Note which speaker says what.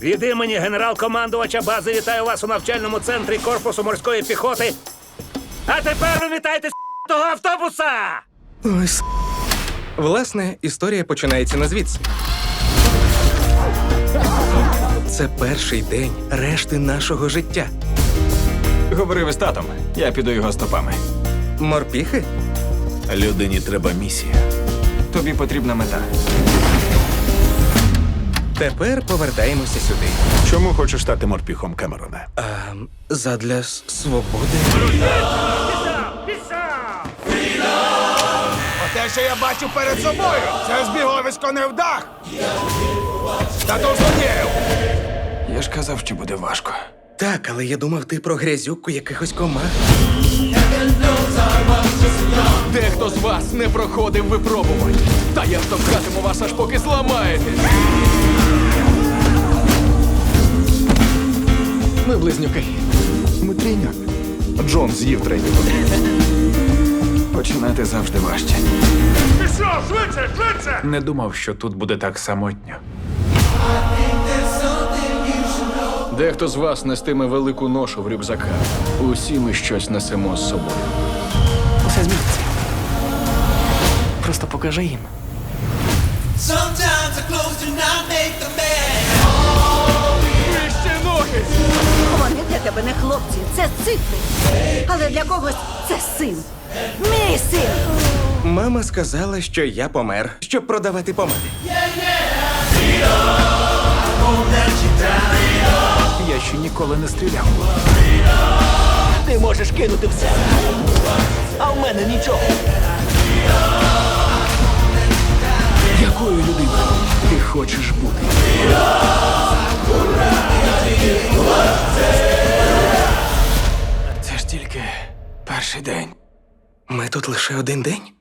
Speaker 1: Від імені генерал-командувача бази вітаю вас у навчальному центрі корпусу морської піхоти. А тепер ви вітайте з того автобуса!
Speaker 2: Ой, с... Власне, історія починається не звідси. Це перший день решти нашого життя.
Speaker 3: Говорив із татом. Я піду його стопами.
Speaker 2: Морпіхи?
Speaker 4: Людині треба місія.
Speaker 3: Тобі потрібна мета.
Speaker 2: Тепер повертаємося сюди.
Speaker 4: Чому хочеш стати морпіхом Кемерона?
Speaker 2: А, задля свободи.
Speaker 5: Те, що я бачу перед собою, це збіговисько невдах. Та то злодіїв!
Speaker 3: Я ж казав, що буде важко.
Speaker 2: Так, але я думав, ти про грязюку якихось комах.
Speaker 6: Дехто з вас не проходив випробувань. Та я штовхатиму вас аж поки зламаєте. Ми близнюки.
Speaker 5: Ми трійняк. Джон з'їв третю.
Speaker 3: Починати завжди важче.
Speaker 1: Пішов, швидше, швидше!
Speaker 4: Не думав, що тут буде так самотньо.
Speaker 6: Дехто з вас нестиме велику ношу в рюкзаках. Усі ми щось несемо з собою.
Speaker 7: Усе зміниться. Просто покажи їм.
Speaker 8: Sometimes the clothes do not make the man.
Speaker 9: Хлопці, це цифри. Але для когось це син. Мій син.
Speaker 2: Мама сказала, що я помер, щоб продавати помади.
Speaker 4: Я ще ніколи не стріляв.
Speaker 7: Ти можеш кинути все. А в мене нічого.
Speaker 6: Якою людиною ти хочеш бути?
Speaker 3: Тільки перший день.
Speaker 2: Ми тут лише один день.